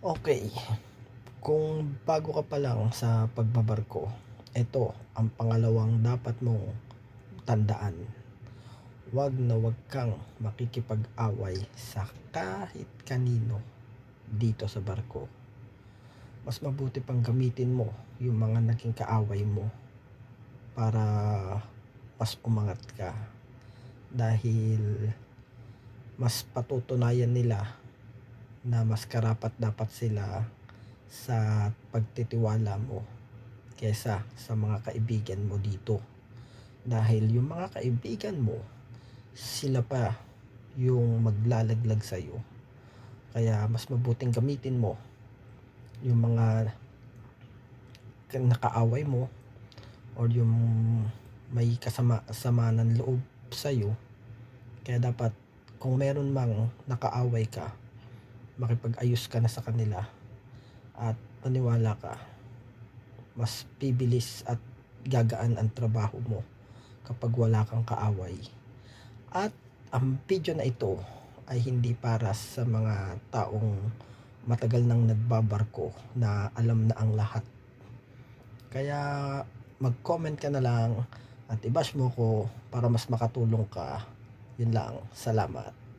Okay, kung bago ka pa lang sa pagbabarko, ito ang pangalawang dapat mong tandaan. Huwag na huwag kang makikipag-away sa kahit kanino dito sa barko. Mas mabuti pang gamitin mo yung mga naging kaaway mo para mas umangat ka. Dahil mas patutunayan nila na mas karapat dapat sila sa pagtitiwala mo kesa sa mga kaibigan mo dito. Dahil yung mga kaibigan mo, sila pa yung maglalaglag sa'yo. Kaya mas mabuting gamitin mo yung mga nakaaway mo or yung may kasama sama ng loob sa'yo. Kaya dapat kung meron mang nakaaway ka, makipag-ayos ka na sa kanila at maniwala ka mas bibilis at gagaan ang trabaho mo kapag wala kang kaaway. At ang video na ito ay hindi para sa mga taong matagal nang nagbabarko na alam na ang lahat. Kaya mag-comment ka na lang at i-bash mo ko para mas makatulong ka. Yun lang. Salamat